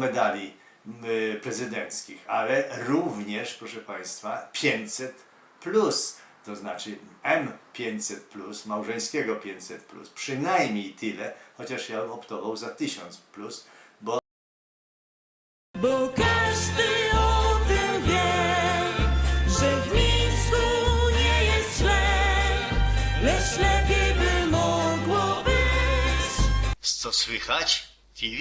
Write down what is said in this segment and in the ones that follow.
medali prezydenckich, ale również, proszę Państwa, 500 plus, to znaczy M500 plus, małżeńskiego 500 plus, przynajmniej tyle, chociaż ja bym optował za 1000 plus, bo Bo każdy o tym wie, że w Mińsku nie jest źle, lecz lepiej by mogło być. co słychać? TV.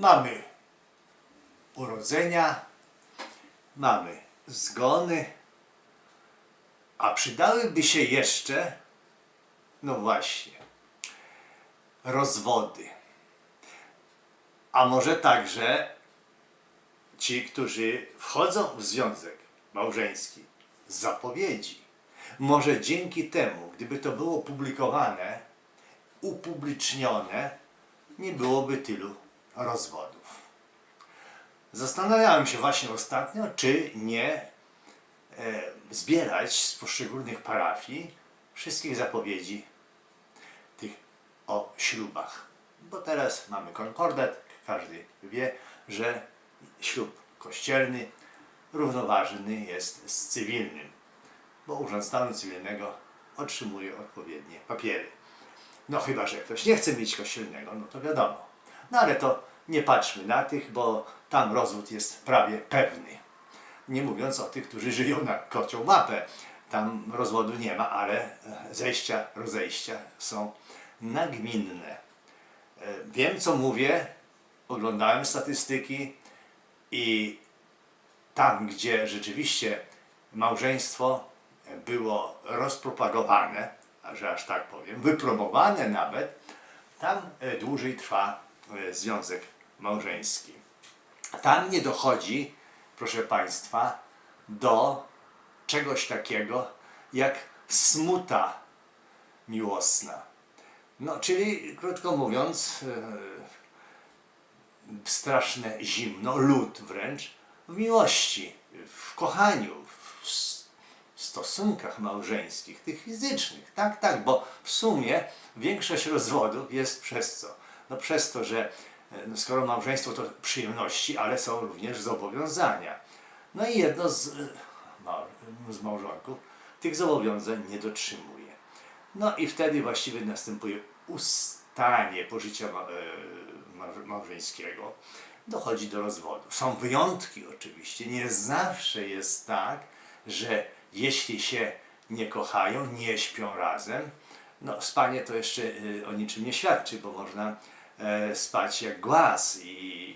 Mamy urodzenia, mamy zgony, a przydałyby się jeszcze, no właśnie, rozwody. A może także ci, którzy wchodzą w związek małżeński zapowiedzi. Może dzięki temu, gdyby to było publikowane, upublicznione, nie byłoby tylu rozwodów. Zastanawiałem się właśnie ostatnio, czy nie e, zbierać z poszczególnych parafii wszystkich zapowiedzi tych o ślubach. Bo teraz mamy konkordat, każdy wie, że ślub kościelny równoważny jest z cywilnym, bo Urząd Stanu Cywilnego otrzymuje odpowiednie papiery. No chyba, że ktoś nie chce mieć kościelnego, no to wiadomo. No ale to nie patrzmy na tych, bo tam rozwód jest prawie pewny. Nie mówiąc o tych, którzy żyją na kocią mapę. Tam rozwodu nie ma, ale zejścia, rozejścia są nagminne. E, Wiem, co mówię, oglądałem statystyki i tam, gdzie rzeczywiście małżeństwo było rozpropagowane, że aż tak powiem, wypromowane nawet, tam e, dłużej trwa związek małżeński. Tam nie dochodzi, proszę Państwa, do czegoś takiego jak smuta miłosna. No, czyli krótko mówiąc, e, straszne zimno, lód wręcz, w miłości, w kochaniu, w stosunkach małżeńskich, tych fizycznych. Tak, tak, bo w sumie większość rozwodów jest przez co? No przez to, że e, no skoro małżeństwo to przyjemności, ale są również zobowiązania. No i jedno z, e, z małżonków tych zobowiązań nie dotrzymuje. No i wtedy właściwie następuje ustanie pożycia e, małże- małżeńskiego. Dochodzi do rozwodu. Są wyjątki oczywiście. Nie zawsze jest tak, że jeśli się nie kochają, nie śpią razem, no spanie to jeszcze o niczym nie świadczy, bo można spać jak głaz i,